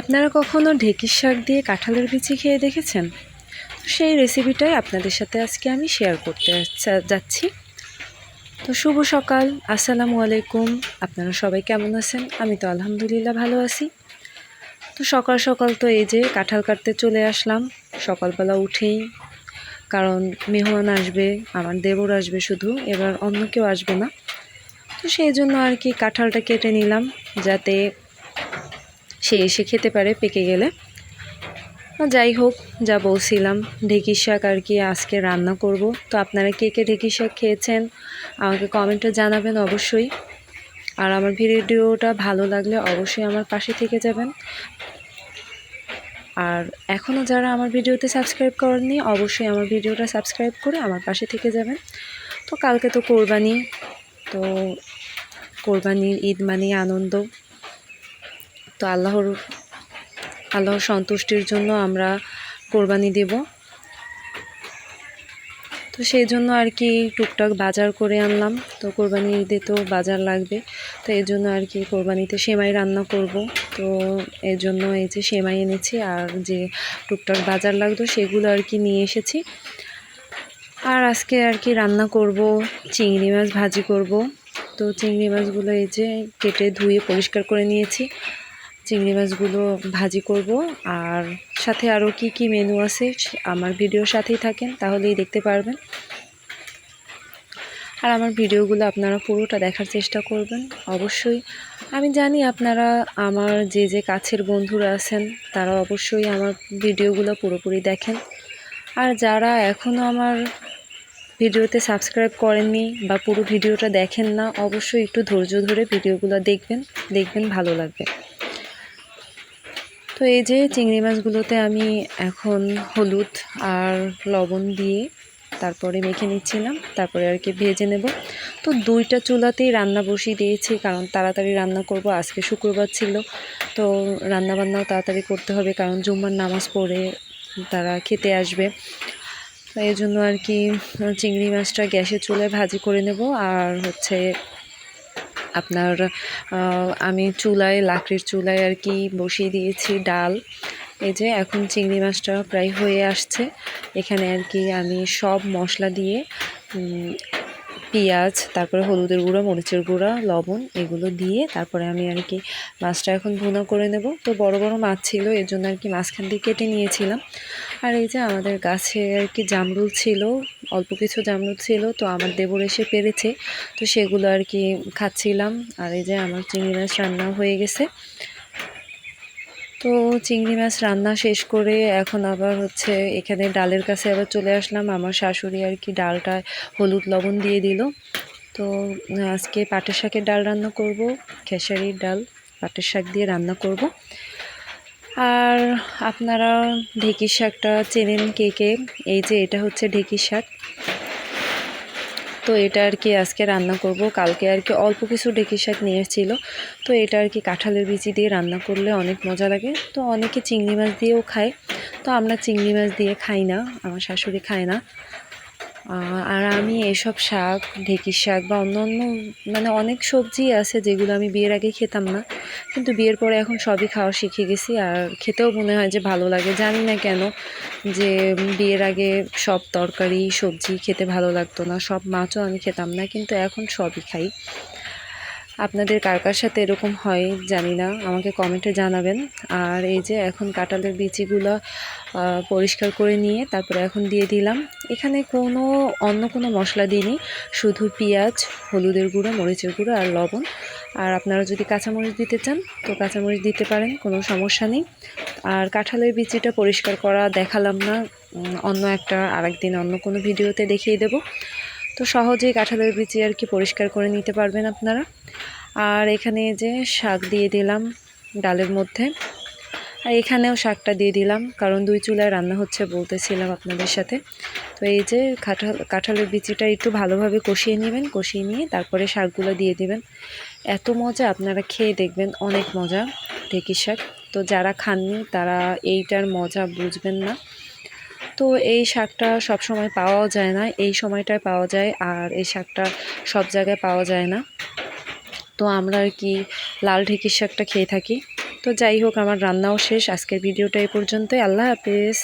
আপনারা কখনো ঢেঁকির শাক দিয়ে কাঁঠালের বিচি খেয়ে দেখেছেন? তো সেই রেসিপিটাই আপনাদের সাথে আজকে আমি শেয়ার করতে যাচ্ছি। তো শুভ সকাল, আসসালামু আলাইকুম। আপনারা সবাই কেমন আছেন? আমি তো আলহামদুলিল্লাহ ভালো আছি। তো সকাল সকাল তো এই যে কাঁঠাল কাটতে চলে আসলাম। সকালবেলা উঠেই, কারণ মেহমান আসবে, আমার দেবর আসবে শুধু, এবার অন্য কেউ আসবে না। তো সেই জন্য আর কি কাঁঠালটা কেটে নিলাম, যাতে সে এসে খেতে পারে পেকে গেলে। যাই হোক, যা বলছিলাম ঢেঁকির শাক আর কি আজকে রান্না করব। তো আপনারা কে কে ঢেঁকির শাক খেয়েছেন, আমাকে কমেন্টে জানাবেন অবশ্যই। আর আমার ভিডিওটা ভালো লাগলে অবশ্যই আমার পাশে থেকে যাবেন। আর এখনও যারা আমার ভিডিওতে সাবস্ক্রাইব করেননি, অবশ্যই আমার ভিডিওটা সাবস্ক্রাইব করে আমার পাশে থেকে যাবেন। তো কালকে তো কোরবানি, তো কোরবানির ঈদ মানে আনন্দ। তো আল্লাহর আল্লাহর সন্তুষ্টির জন্য আমরা কোরবানি দেব। তো সেই জন্য আর কি টুকটাক বাজার করে আনলাম। তো কোরবানি ঈদে তো বাজার লাগবে। তো এই জন্য আর কি কোরবানিতে সেমাই রান্না করব। তো এর জন্য এই যে সেমাই এনেছি আর যে টুকটাক বাজার লাগতো সেগুলো আর কি নিয়ে এসেছি। আর আজকে আর কি রান্না করব, চিংড়ি মাছ ভাজি করব। তো চিংড়ি মাছগুলো এই যে কেটে ধুয়ে পরিষ্কার করে নিয়েছি। চিংড়ি মাছগুলো ভাজি করব। আর সাথে আরও কি কি মেনু আছে আমার ভিডিওর সাথেই থাকেন, তাহলেই দেখতে পারবেন। আর আমার ভিডিওগুলো আপনারা পুরোটা দেখার চেষ্টা করবেন, অবশ্যই। আমি জানি আপনারা, আমার যে যে কাছের বন্ধুরা আছেন, তারা অবশ্যই আমার ভিডিওগুলো পুরোপুরি দেখেন। আর যারা এখনও আমার ভিডিওতে সাবস্ক্রাইব করেননি বা পুরো ভিডিওটা দেখেন না, অবশ্যই একটু ধৈর্য ধরে ভিডিওগুলো দেখবেন দেখবেন ভালো লাগবে। তো এই যে চিংড়ি মাছগুলোতে আমি এখন হলুদ আর লবণ দিয়ে তারপরে মেখে নিচ্ছিলাম, তারপরে আর কি ভেজে নেব। তো দুইটা চুলাতেই রান্না বসিয়ে দিয়েছি, কারণ তাড়াতাড়ি রান্না করব, আজকে শুক্রবার ছিল। তো রান্না বান্নাও তাড়াতাড়ি করতে হবে, কারণ জুম্মার নামাজ পড়ে তারা খেতে আসবে। এই জন্য আর কি চিংড়ি মাছটা গ্যাসের চুলায় ভাজি করে নেব, আর হচ্ছে আপনার আমি চুলায়, লাকড়ির চুলায় আর কি বসিয়ে দিয়েছি ডাল। এই যে এখন চিংড়ি মাছটা প্রায় হয়ে আসছে। এখানে আর কি আমি সব মশলা দিয়ে পেঁয়াজ, তারপরে হলুদের গুঁড়ো, মরিচের গুঁড়া, লবণ এগুলো দিয়ে তারপরে আমি আর কি মাছটা এখন ভুনা করে নেব। তো বড় বড় মাছ ছিল, এর জন্য আর কি মাছখান দিয়ে কেটে নিয়েছিলাম। আর এই যে আমাদের গাছে আর কি জামরুল ছিল, অল্প কিছু জামরুল ছিল, তো আমার দেবর এসে পেরেছে। তো সেগুলো আর কি খাচ্ছিলাম। আর এই যে আমার চিংড়ি মাছ রান্না হয়ে গেছে। তো চিংড়ি মাছ রান্না শেষ করে এখন আবার হচ্ছে এখানে ডালের কাছে আবার চলে আসলাম। আমার শাশুড়ি আর কি ডালটা হলুদ লবণ দিয়ে দিল। তো আজকে পাটের শাকের ডাল রান্না করব, খেসারির ডাল পাটের শাক দিয়ে রান্না করব। আর আপনারা ঢেঁকির শাকটা চেনেন কে কে? এই যে এটা হচ্ছে ঢেঁকির শাক। তো এটা আর কি আজকে রান্না করব। কালকে আর কি অল্প কিছু ঢেঁকির শাক নিয়ে এসেছিল তো এটা আর কি কাঁঠালের বিচি দিয়ে রান্না করলে অনেক মজা লাগে। তো অনেকে চিংড়ি মাছ দিয়েও খায়। তো আমরা চিংড়ি মাছ দিয়ে খাই না, আমার শাশুড়ি খায় না। আর আমি এসব শাক ঢেঁকির শাক বা অন্য অন্য মানে অনেক সবজি আছে যেগুলো আমি বিয়ের আগে খেতাম না। কিন্তু বিয়ের পরে এখন সবই খাওয়া শিখে গেছি আর খেতেও মনে হয় যে ভালো লাগে। জানি না কেন যে বিয়ের আগে সব তরকারি, সবজি খেতে ভালো লাগতো না। সব মাছও আমি খেতাম না, কিন্তু এখন সবই খাই। আপনাদের কার কার সাথে এরকম হয় জানি না, আমাকে কমেন্টে জানাবেন। আর এই যে এখন কাঁঠালের বিচিগুলো পরিষ্কার করে নিয়ে তারপরে এখন দিয়ে দিলাম। এখানে কোনো, অন্য কোনো মশলা দিইনি, শুধু পেঁয়াজ, হলুদের গুঁড়ো, মরিচের গুঁড়ো আর লবণ। আর আপনারা যদি কাঁচামরিচ দিতে চান, তো কাঁচামরিচ দিতে পারেন, কোনো সমস্যা নেই। আর কাঁঠালের বিচিটা পরিষ্কার করা দেখালাম না অন্য একটা, আরেকদিন অন্য কোনো ভিডিওতে দেখিয়ে দেব। তো সহজেই কাঁঠালের বিচি আর কি পরিষ্কার করে নিতে পারবেন আপনারা। আর এখানে যে শাক দিয়ে দিলাম ডালের মধ্যে। আর এখানেও শাকটা দিয়ে দিলাম, কারণ দুই চুলায় রান্না হচ্ছে বলতেছিলাম আপনাদের সাথে। তো এই যে কাঁঠাল, কাঁঠালের বিচিটা একটু ভালোভাবে কষিয়ে নেবেন, কষিয়ে নিয়ে তারপরে শাকগুলো দিয়ে দিবেন। এত মজা আপনারা খেয়ে দেখবেন, অনেক মজা ঢেঁকি শাক। তো যারা খাননি তারা এইটার মজা বুঝবেন না। তো এই শাকটা সব সময় পাওয়াও যায় না। এই সময়টায় পাওয়া যায় আর এই শাকটা সব জায়গায় পাওয়া যায় না। তো আমরা আর কি লাল ঢেঁকির শাকটা খেয়ে থাকি। তো যাই হোক, আমার রান্নাও শেষ। আজকের ভিডিওটা এই পর্যন্তই। আল্লাহ হাফেজ।